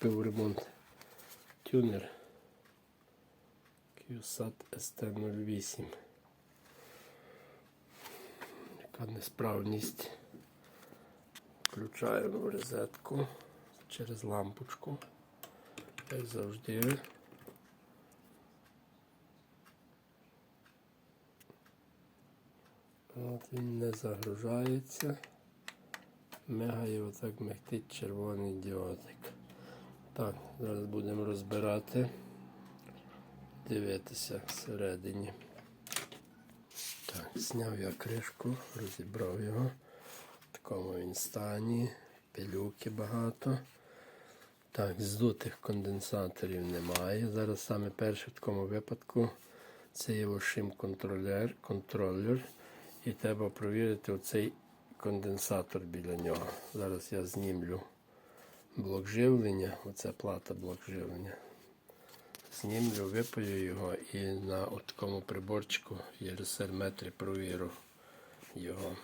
купив ремонт тюнер QSAT ST08. Яка несправність. Включаємо розетку через лампочку. Як завжди. От він не загружається. Мигає отак мигтить червоний діодик. Так, зараз будемо розбирати, дивитися всередині. Так, зняв я кришку, розібрав його. В такому він стані, пилюки багато. Так, здутих конденсаторів немає. Зараз саме перше в такому випадку це є Washim контролер, контролер. І треба провірити оцей конденсатор біля нього. Зараз я знімлю блок живлення, оця плата блок живлення. Знімлю, випаю його і на такому приборчику ЄРСР метрі провірю його.